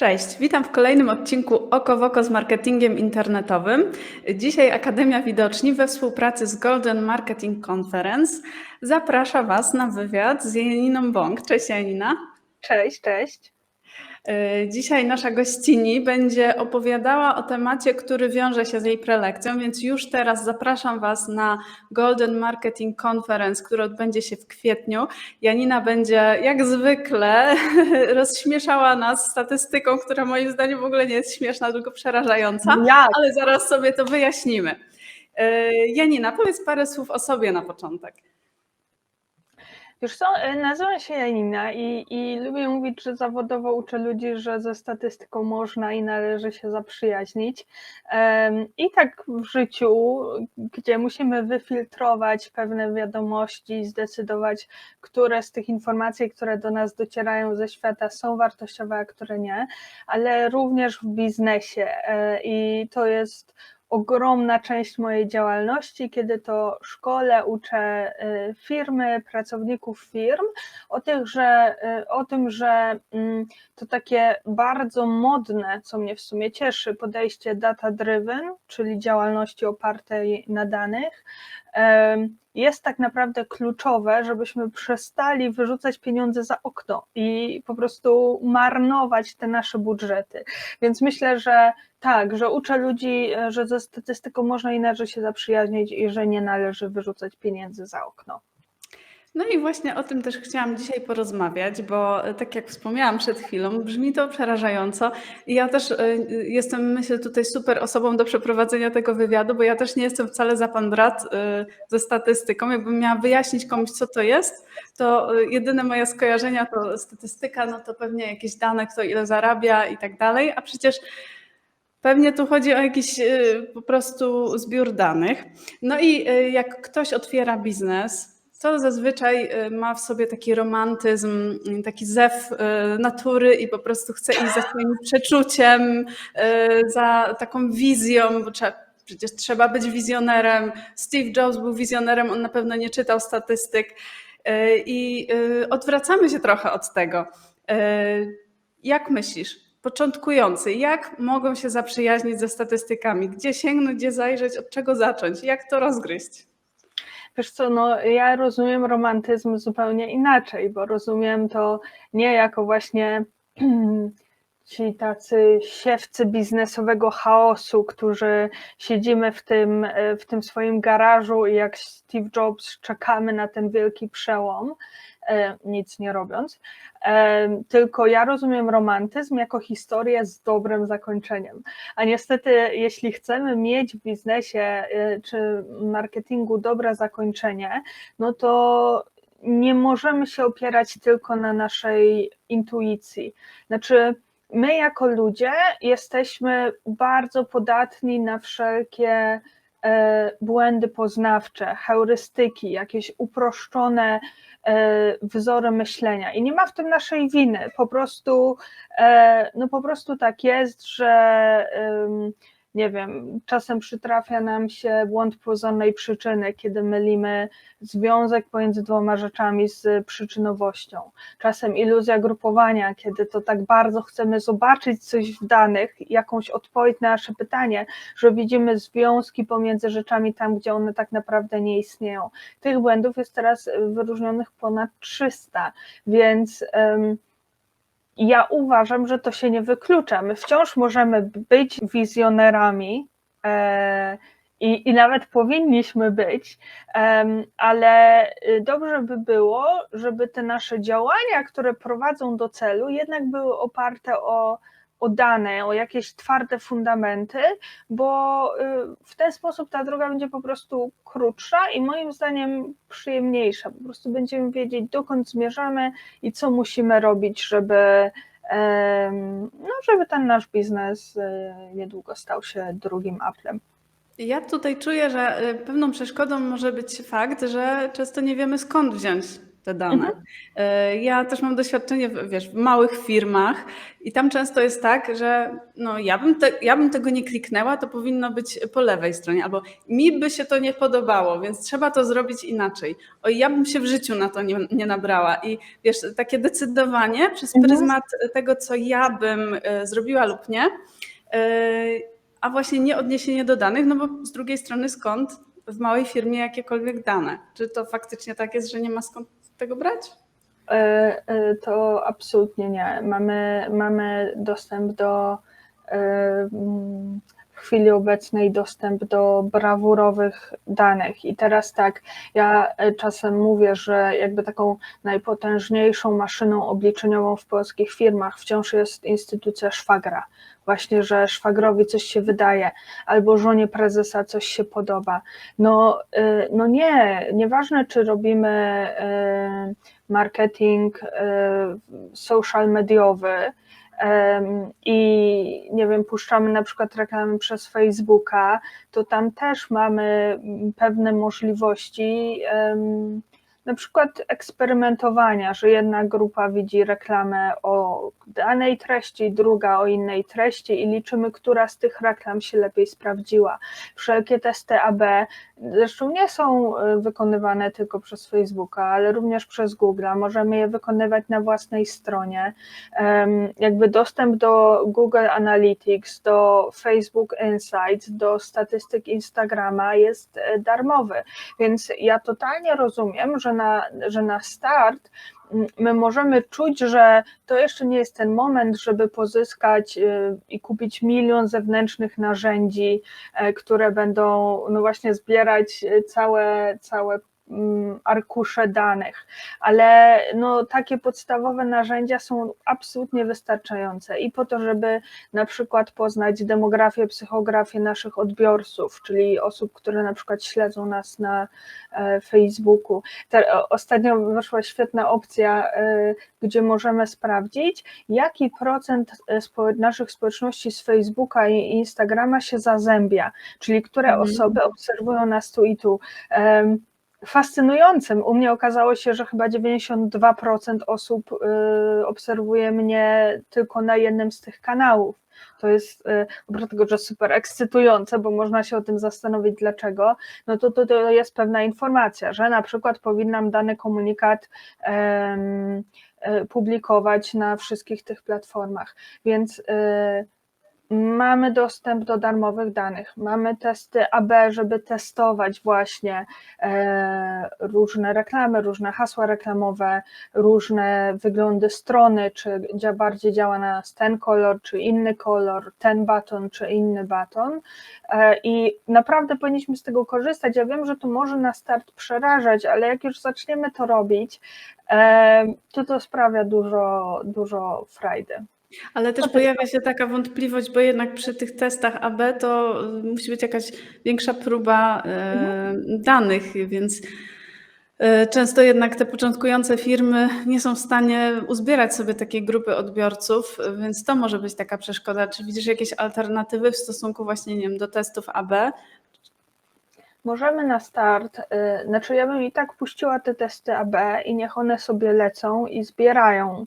Cześć, witam w kolejnym odcinku Oko w Oko z marketingiem internetowym. Dzisiaj Akademia Widoczni we współpracy z Golden Marketing Conference zaprasza Was na wywiad z Janiną Bąk. Cześć Janina. Cześć, cześć. E, dzisiaj nasza gościni będzie opowiadała o temacie, który wiąże się z jej prelekcją, więc już teraz zapraszam Was na Golden Marketing Conference, który odbędzie się w kwietniu. Janina będzie jak zwykle rozśmieszała nas statystyką, która moim zdaniem w ogóle nie jest śmieszna, tylko przerażająca, ale zaraz sobie to wyjaśnimy. E, Janina, powiedz parę słów o sobie na początek. Wiesz co, e, nazywam się Janina i, i lubię mówić, że zawodowo uczę ludzi, że ze statystyką można i należy się zaprzyjaźnić. I tak w życiu, gdzie musimy wyfiltrować pewne wiadomości zdecydować, które z tych informacji, które do nas docierają ze świata są wartościowe, a które nie, ale również w biznesie. E, I to jest ogromna część mojej działalności, kiedy to szkole, uczę y, firmy, pracowników firm o, tych, że, y, o tym, że mm, to takie bardzo modne, co mnie w sumie cieszy, podejście data-driven, czyli działalności opartej na danych, jest tak naprawdę kluczowe, żebyśmy przestali wyrzucać pieniądze za okno i po prostu marnować te nasze budżety. Więc myślę, że tak, że uczę ludzi, że ze statystyką można inaczej się zaprzyjaźnić i że nie należy wyrzucać pieniędzy za okno. No i właśnie o tym też chciałam dzisiaj porozmawiać, bo e, tak jak wspomniałam przed chwilą, brzmi to przerażająco. I ja też e, jestem, myślę, tutaj super osobą do przeprowadzenia tego wywiadu, bo ja też nie jestem wcale za pan brat e, ze statystyką. Jakbym miała wyjaśnić komuś, co to jest, to jedyne moje skojarzenia to statystyka, no to pewnie jakieś dane, kto ile zarabia i tak dalej, a przecież Pewnie tu chodzi o jakiś po prostu zbiór danych. No i jak ktoś otwiera biznes, to zazwyczaj y, ma w sobie taki romantyzm, y, taki zew y, natury i po prostu chce iść za swoim przeczuciem, za taką wizją, bo trzeba, przecież trzeba być wizjonerem. Steve Jobs był wizjonerem, on na pewno nie czytał statystyk i odwracamy się trochę od tego. Jak myślisz? Początkujący, jak mogą się zaprzyjaźnić ze statystykami? Gdzie sięgnąć, gdzie zajrzeć, od czego zacząć? Jak to rozgryźć? Wiesz co, no ja rozumiem romantyzm zupełnie inaczej, bo rozumiem to nie jako właśnie ci tacy siewcy biznesowego chaosu, którzy siedzimy w tym, w tym swoim garażu i jak Steve Jobs czekamy na ten wielki przełom, E, nic nie robiąc. E, tylko ja rozumiem romantyzm jako historię z dobrym zakończeniem. A niestety, jeśli chcemy mieć w biznesie e, czy marketingu dobre zakończenie, no to nie możemy się opierać tylko na naszej intuicji. Znaczy, my jako ludzie jesteśmy bardzo podatni na wszelkie błędy poznawcze, heurystyki, jakieś uproszczone E, wzory myślenia. I nie ma w tym naszej winy. Po prostu, e, no po prostu tak jest, że nie wiem, czasem przytrafia nam się błąd pozornej przyczyny, kiedy mylimy związek pomiędzy dwoma rzeczami z przyczynowością. Czasem iluzja grupowania, kiedy to tak bardzo chcemy zobaczyć coś w danych, jakąś odpowiedź na nasze pytanie, że widzimy związki pomiędzy rzeczami tam, gdzie one tak naprawdę nie istnieją. Tych błędów jest teraz wyróżnionych ponad 300, więc. Ja uważam, że to się nie wyklucza. My wciąż możemy być wizjonerami e, i, i nawet powinniśmy być, e, ale dobrze by było, żeby te nasze działania, które prowadzą do celu, jednak były oparte o o dane, o jakieś twarde fundamenty, bo y, w ten sposób ta droga będzie po prostu krótsza i moim zdaniem przyjemniejsza. Po prostu będziemy wiedzieć, dokąd zmierzamy i co musimy robić, żeby, no, żeby ten nasz biznes y, niedługo stał się drugim Applem. Ja tutaj czuję, że y, pewną przeszkodą może być fakt, że często nie wiemy skąd wziąć te dane. E, Ja też mam doświadczenie w, wiesz, w małych firmach i tam często jest tak, że no, ja, bym te, ja bym tego nie kliknęła, to powinno być po lewej stronie, albo mi by się to nie podobało, więc trzeba to zrobić inaczej. Oj, ja bym się w życiu na to nie, nie nabrała. I wiesz, takie decydowanie przez Mhm. pryzmat tego, co ja bym e, zrobiła lub nie, e, a właśnie nie odniesienie do danych, no bo z drugiej strony skąd w małej firmie jakiekolwiek dane? Czy to faktycznie tak jest, że nie ma skąd tego brać? E, e, To absolutnie nie. Mamy, mamy dostęp do e, mm, chwili obecnej dostęp do brawurowych danych. I teraz tak, ja e, czasem mówię, że jakby taką najpotężniejszą maszyną obliczeniową w polskich firmach wciąż jest instytucja szwagra. Właśnie, że szwagrowi coś się wydaje, albo żonie prezesa coś się podoba. No, e, no nie, nieważne czy robimy e, marketing social mediowy i nie wiem, puszczamy na przykład reklamy przez Facebooka, to tam też mamy mm, pewne możliwości na przykład eksperymentowania, że jedna grupa widzi reklamę o danej treści, druga o innej treści i liczymy, która z tych reklam się lepiej sprawdziła. Wszelkie testy AB zresztą nie są y, wykonywane tylko przez Facebooka, ale również przez Google. Możemy je wykonywać na własnej stronie. Jakby dostęp do Google Analytics, do Facebook Insights, do statystyk Instagrama jest e, darmowy. Więc ja totalnie rozumiem, że na, że na start my możemy czuć, że to jeszcze nie jest ten moment, żeby pozyskać y, i kupić milion zewnętrznych narzędzi, e, które będą no właśnie zbierać e, całe, całe arkusze danych, ale no, takie podstawowe narzędzia są absolutnie wystarczające i po to, żeby na przykład poznać demografię, psychografię naszych odbiorców, czyli osób, które na przykład śledzą nas na e, Facebooku. Ostatnio wyszła świetna opcja, e, gdzie możemy sprawdzić, jaki procent e, naszych społeczności z Facebooka i Instagrama się zazębia, czyli które Mhm. osoby obserwują nas tu i tu. Fascynującym. U mnie okazało się, że chyba 92% osób y, obserwuje mnie tylko na jednym z tych kanałów. To jest y, oprócz tego, że super ekscytujące, bo można się o tym zastanowić dlaczego, no to, to, to jest pewna informacja, że na przykład powinnam dany komunikat e, publikować na wszystkich tych platformach. Więc y, Mamy dostęp do darmowych danych, mamy testy AB, żeby testować właśnie e, różne reklamy, różne hasła reklamowe, różne wyglądy strony, czy bardziej działa na nas ten kolor, czy inny kolor, ten baton, czy inny baton. E, I naprawdę powinniśmy z tego korzystać. Ja wiem, że to może na start przerażać, ale jak już zaczniemy to robić, e, to to sprawia dużo, dużo frajdy. Ale też No pojawia się taka wątpliwość, bo jednak przy tych testach AB to y, musi być jakaś większa próba e, danych, więc e, często jednak te początkujące firmy nie są w stanie uzbierać sobie takiej grupy odbiorców, więc to może być taka przeszkoda. Czy widzisz jakieś alternatywy w stosunku właśnie, nie wiem, do testów AB? Możemy na start, y, znaczy ja bym i tak puściła te testy AB i niech one sobie lecą i zbierają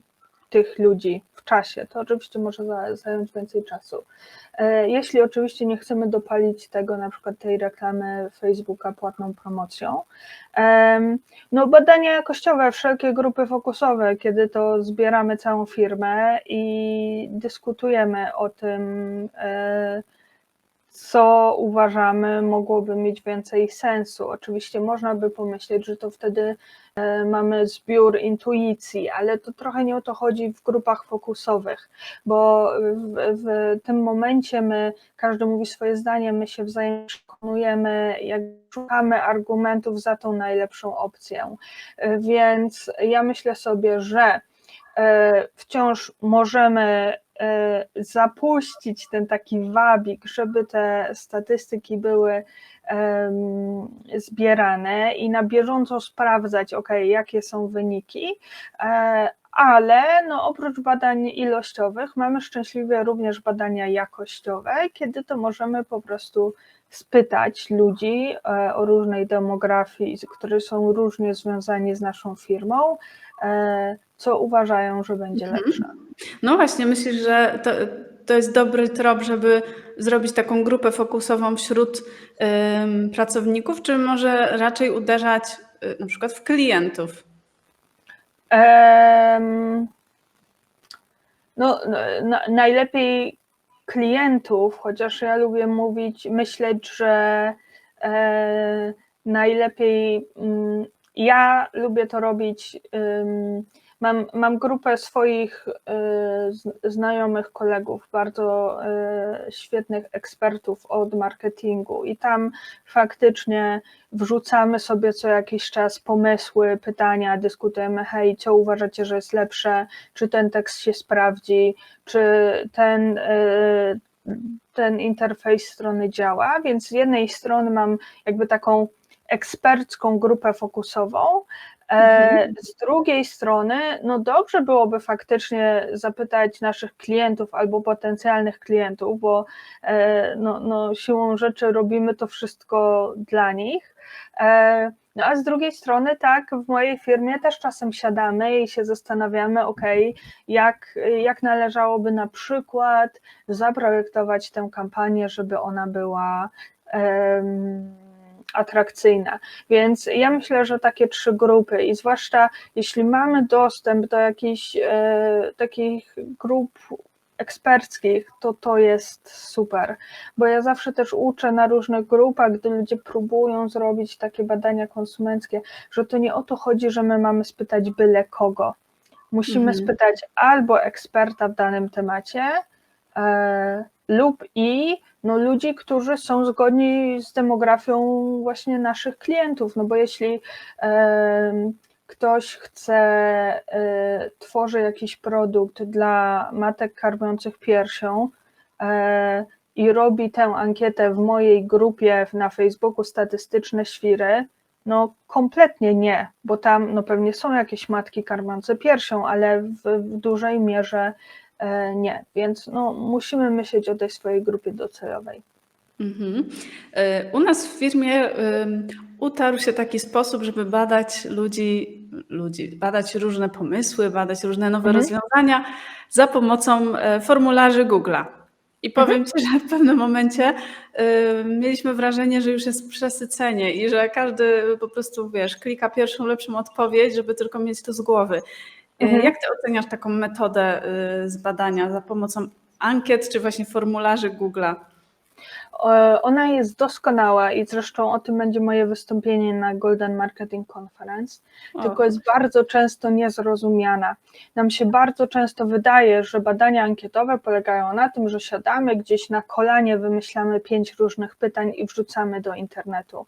tych ludzi w czasie. To oczywiście może za- zająć więcej czasu. Y, Jeśli oczywiście nie chcemy dopalić tego, na przykład tej reklamy Facebooka płatną promocją. No badania jakościowe, wszelkie grupy fokusowe, kiedy to zbieramy całą firmę i dyskutujemy o tym, y, co uważamy mogłoby mieć więcej sensu. Oczywiście można by pomyśleć, że to wtedy e, mamy zbiór intuicji, ale to trochę nie o to chodzi w grupach fokusowych, bo w, w tym momencie my, każdy mówi swoje zdanie, my się wzajemnie przekonujemy, jak szukamy argumentów za tą najlepszą opcję. E, Więc ja myślę sobie, że e, wciąż możemy zapuścić ten taki wabik, żeby te statystyki były zbierane i na bieżąco sprawdzać, ok, jakie są wyniki, e, ale no, oprócz badań ilościowych mamy szczęśliwie również badania jakościowe, kiedy to możemy po prostu spytać ludzi e, o różnej demografii, którzy są różnie związani z naszą firmą, e, co uważają, że będzie Mhm. lepsze. No właśnie, myślisz, że to, to jest dobry trop, żeby zrobić taką grupę fokusową wśród ym, pracowników, czy może raczej uderzać y, na przykład w klientów? Em, No, na, najlepiej klientów, chociaż ja lubię mówić, myśleć, że e, najlepiej mm, ja lubię to robić. ym, Mam, mam grupę swoich z- znajomych kolegów, bardzo e, świetnych ekspertów od marketingu, i tam faktycznie wrzucamy sobie co jakiś czas pomysły, pytania, dyskutujemy, hej, co uważacie, że jest lepsze, czy ten tekst się sprawdzi, czy ten, y, ten interfejs strony działa, więc z jednej strony mam jakby taką ekspercką grupę fokusową. Z drugiej strony, no dobrze byłoby faktycznie zapytać naszych klientów albo potencjalnych klientów, bo e, no, no, siłą rzeczy robimy to wszystko dla nich. E, No a z drugiej strony, tak, w mojej firmie też czasem siadamy i się zastanawiamy, ok, jak, jak należałoby na przykład zaprojektować tę kampanię, żeby ona była atrakcyjna. Więc ja myślę, że takie trzy grupy i zwłaszcza jeśli mamy dostęp do jakichś e, takich grup eksperckich, to to jest super, bo ja zawsze też uczę na różnych grupach, gdy ludzie próbują zrobić takie badania konsumenckie, że to nie o to chodzi, że my mamy spytać byle kogo. Musimy Mhm. spytać albo eksperta w danym temacie, lub i no, ludzi, którzy są zgodni z demografią właśnie naszych klientów. No bo jeśli ktoś chce, e, tworzy jakiś produkt dla matek karmiących piersią e, i robi tę ankietę w mojej grupie na Facebooku statystyczne świry, no kompletnie nie, bo tam no pewnie są jakieś matki karmiące piersią, ale w, w dużej mierze e, nie, więc no musimy myśleć o tej swojej grupie docelowej. Mhm. Y, U nas w firmie ym, utarł się taki sposób, żeby badać ludzi, ludzi, badać różne pomysły, badać różne nowe Mhm. rozwiązania za pomocą e, formularzy Google'a. I powiem Ci, że w pewnym momencie y, mieliśmy wrażenie, że już jest przesycenie i że każdy po prostu, wiesz, klika pierwszą lepszą odpowiedź, żeby tylko mieć to z głowy. Mhm. Jak Ty oceniasz taką metodę y, zbadania za pomocą ankiet czy właśnie formularzy Google'a? Ona jest doskonała i zresztą o tym będzie moje wystąpienie na Golden Marketing Conference, O, tylko jest bardzo często niezrozumiana. Nam się bardzo często wydaje, że badania ankietowe polegają na tym, że siadamy gdzieś na kolanie, wymyślamy pięć różnych pytań i wrzucamy do internetu.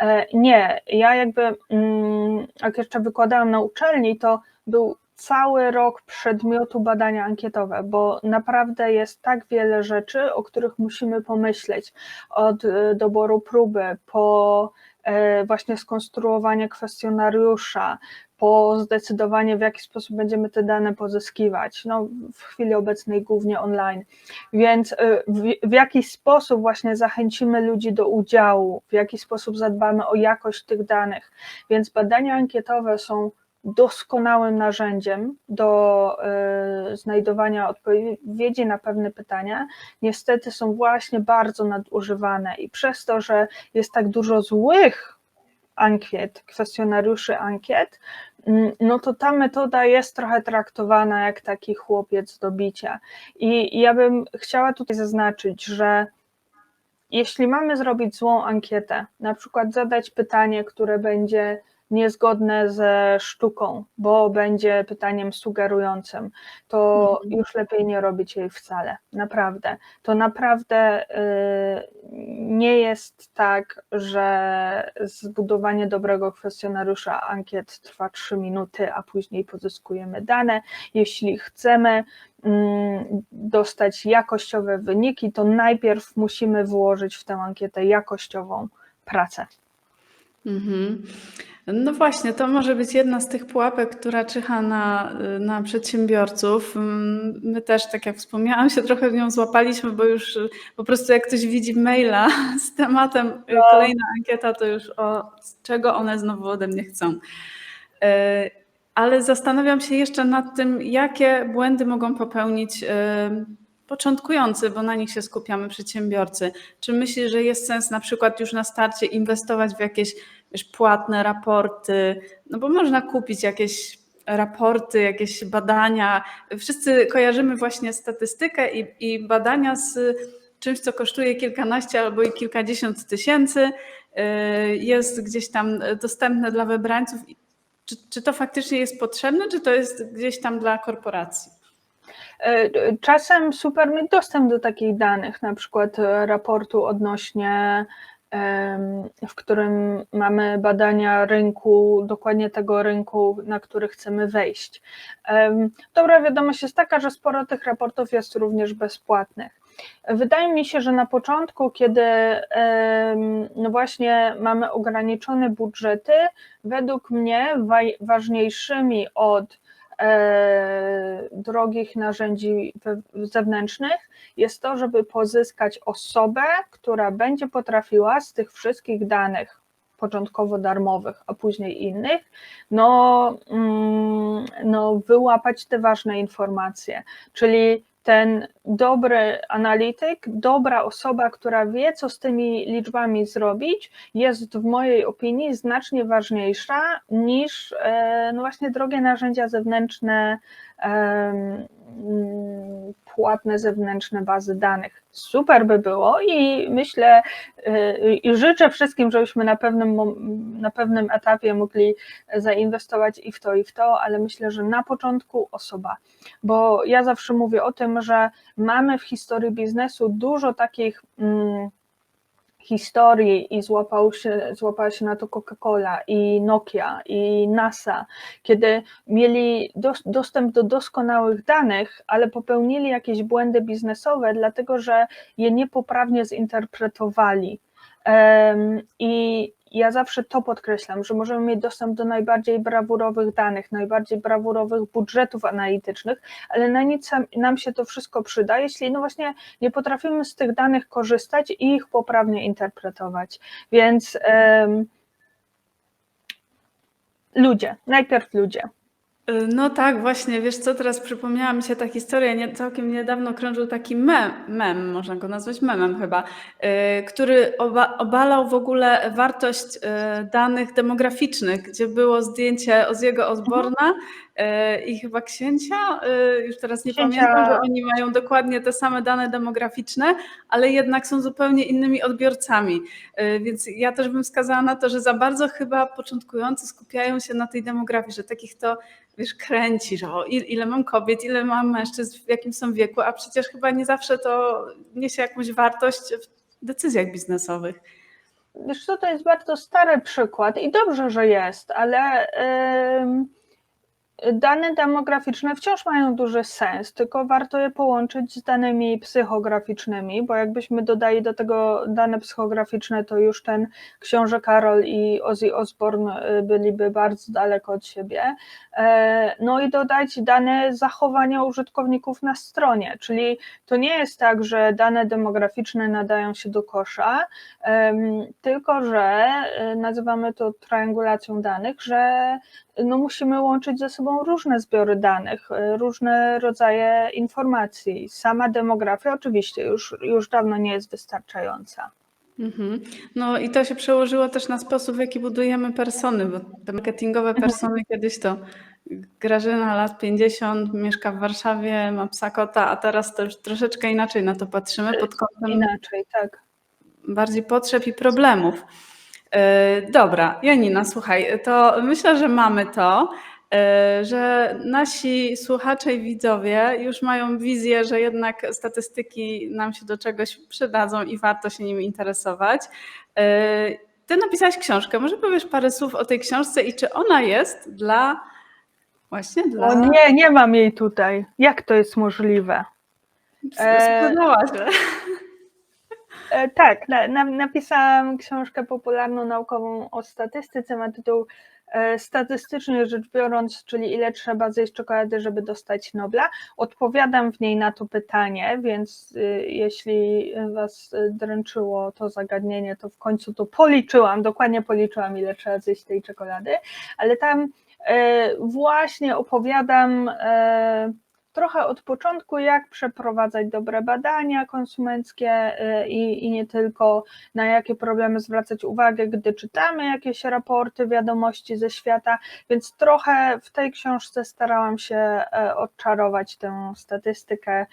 E, Nie, ja jakby, mm, jak jeszcze wykładałam na uczelni, to był cały rok przedmiotu badania ankietowe, bo naprawdę jest tak wiele rzeczy, o których musimy pomyśleć. Od e, doboru próby, po e, właśnie skonstruowanie kwestionariusza, po zdecydowanie w jaki sposób będziemy te dane pozyskiwać. No, w chwili obecnej głównie online. Więc e, w, w jaki sposób właśnie zachęcimy ludzi do udziału, w jaki sposób zadbamy o jakość tych danych. Więc badania ankietowe są doskonałym narzędziem do y, znajdowania odpowiedzi na pewne pytania, niestety są właśnie bardzo nadużywane i przez to, że jest tak dużo złych ankiet, kwestionariuszy ankiet, mm, no to ta metoda jest trochę traktowana jak taki chłopiec do bicia. I ja bym chciała tutaj zaznaczyć, że jeśli mamy zrobić złą ankietę, na przykład zadać pytanie, które będzie niezgodne ze sztuką, bo będzie pytaniem sugerującym, to Mhm. już lepiej nie robić jej wcale. Naprawdę. To naprawdę y, nie jest tak, że zbudowanie dobrego kwestionariusza ankiet trwa 3 minuty, a później pozyskujemy dane. Jeśli chcemy mm, dostać jakościowe wyniki, to najpierw musimy włożyć w tę ankietę jakościową pracę. Mhm. No właśnie, to może być jedna z tych pułapek, która czyha na, na przedsiębiorców. Mm, My też, tak jak wspomniałam, się trochę w nią złapaliśmy, bo już y, po prostu jak ktoś widzi maila z tematem y, No. kolejna ankieta, to już o czego one znowu ode mnie chcą. Y, Ale zastanawiam się jeszcze nad tym, jakie błędy mogą popełnić początkujący, bo na nich się skupiamy, przedsiębiorcy. Czy myślisz, że jest sens na przykład już na starcie inwestować w jakieś wiesz, płatne raporty? No bo można kupić jakieś raporty, jakieś badania. Wszyscy kojarzymy właśnie statystykę i, i badania z czymś, co kosztuje kilkanaście albo i kilkadziesiąt tysięcy, y, jest gdzieś tam dostępne dla wybrańców. Czy, czy to faktycznie jest potrzebne, czy to jest gdzieś tam dla korporacji? E, Czasem super mieć dostęp do takich danych, na przykład e, raportu odnośnie, w którym mamy badania rynku, dokładnie tego rynku, na który chcemy wejść. Dobra wiadomość jest taka, że sporo tych raportów jest również bezpłatnych. Wydaje mi się, że na początku, kiedy no właśnie mamy ograniczone budżety, według mnie ważniejszymi od drogich narzędzi zewnętrznych jest to, żeby pozyskać osobę, która będzie potrafiła z tych wszystkich danych, początkowo darmowych, a później innych, no, mm, no wyłapać te ważne informacje. Czyli ten dobry analityk, dobra osoba, która wie, co z tymi liczbami zrobić, jest w mojej opinii znacznie ważniejsza niż e, no właśnie drogie narzędzia zewnętrzne, płatne zewnętrzne bazy danych. Super by było i myślę y, i życzę wszystkim, żebyśmy na pewnym, na pewnym etapie mogli zainwestować i w to, i w to, ale myślę, że na początku osoba, bo ja zawsze mówię o tym, że mamy w historii biznesu dużo takich mm, historii i złapał się, złapała się na to Coca-Cola i Nokia i NASA, kiedy mieli dos, dostęp do doskonałych danych, ale popełnili jakieś błędy biznesowe, dlatego że je niepoprawnie zinterpretowali. Em, I ja zawsze to podkreślam, że możemy mieć dostęp do najbardziej brawurowych danych, najbardziej brawurowych budżetów analitycznych, ale na nic nam się to wszystko przyda, jeśli no właśnie nie potrafimy z tych danych korzystać i ich poprawnie interpretować. Więc em, ludzie, najpierw ludzie. Y, No tak, właśnie, wiesz co, teraz przypomniała mi się ta historia, nie, całkiem niedawno krążył taki mem, mem, można go nazwać memem chyba, y, który oba, obalał w ogóle wartość y, danych demograficznych, gdzie było zdjęcie Oziego Osborna y, i chyba księcia, y, już teraz nie Księcia- pamiętam, że oni mają dokładnie te same dane demograficzne, ale jednak są zupełnie innymi odbiorcami. Y, Więc ja też bym wskazała na to, że za bardzo chyba początkujący skupiają się na tej demografii, że takich to wiesz, kręci, że o, il- ile mam kobiet, ile mam mężczyzn, w jakim są wieku, a przecież chyba nie zawsze to niesie jakąś wartość w decyzjach biznesowych. Wiesz co, to jest bardzo stary przykład i dobrze, że jest, ale em, dane demograficzne wciąż mają duży sens, tylko warto je połączyć z danymi psychograficznymi, bo jakbyśmy dodali do tego dane psychograficzne, to już ten książę Karol i Ozzy Osbourne y, byliby bardzo daleko od siebie. E, No i dodać dane zachowania użytkowników na stronie, czyli to nie jest tak, że dane demograficzne nadają się do kosza, tylko że y, nazywamy to triangulacją danych, że no musimy łączyć ze sobą różne zbiory danych, y, różne rodzaje informacji. Sama demografia oczywiście już, już dawno nie jest wystarczająca. Mhm. No i to się przełożyło też na sposób, w jaki budujemy persony, bo te marketingowe persony kiedyś to Grażyna lat 50, mieszka w Warszawie, ma psa kota, a teraz to już troszeczkę inaczej na to patrzymy pod kątem Inaczej, tak. bardziej potrzeb i problemów. E, Dobra, Janina, słuchaj, to myślę, że mamy to, e, że nasi słuchacze i widzowie już mają wizję, że jednak statystyki nam się do czegoś przydadzą i warto się nimi interesować. E, Ty napisałaś książkę, może powiesz parę słów o tej książce i czy ona jest dla właśnie dla... O nie, nie mam jej tutaj. Jak to jest możliwe? e, Spłynęła się. E, Tak, na, na, napisałam książkę popularną naukową o statystyce, ma tytuł e, statystycznie rzecz biorąc, czyli ile trzeba zjeść czekolady, żeby dostać Nobla, odpowiadam w niej na to pytanie, więc y, jeśli Was y, dręczyło to zagadnienie, to w końcu to policzyłam, dokładnie policzyłam, ile trzeba zjeść tej czekolady, ale tam e, właśnie opowiadam e, trochę od początku, jak przeprowadzać dobre badania konsumenckie e, i, i nie tylko na jakie problemy zwracać uwagę, gdy czytamy jakieś raporty, wiadomości ze świata, więc trochę w tej książce starałam się e, odczarować tę statystykę.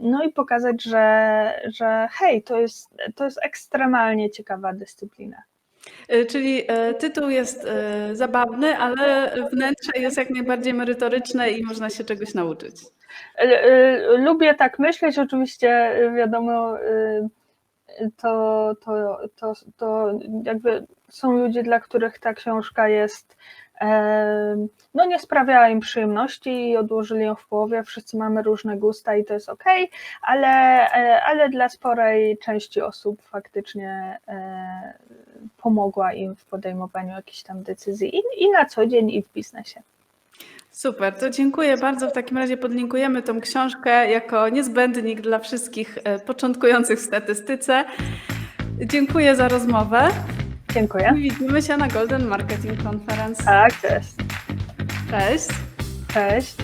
No i pokazać, że, że hej, to jest, to jest ekstremalnie ciekawa dyscyplina. Y, Czyli e, tytuł jest e, zabawny, ale wnętrze jest jak najbardziej merytoryczne i można się czegoś nauczyć. E, e, Lubię tak myśleć, oczywiście e, wiadomo, e, to, to, to, to jakby są ludzie, dla których ta książka jest, e, no nie sprawiała im przyjemności i odłożyli ją w połowie, wszyscy mamy różne gusta i to jest ok, ale, e, ale dla sporej części osób faktycznie e, pomogła im w podejmowaniu jakichś tam decyzji i, i na co dzień i w biznesie. Super, to dziękuję bardzo. W takim razie podlinkujemy tą książkę jako niezbędnik dla wszystkich e, początkujących w statystyce. Dziękuję za rozmowę Dziękuję. widzimy się na Golden Marketing Conference. Tak jest. Cześć. Cześć.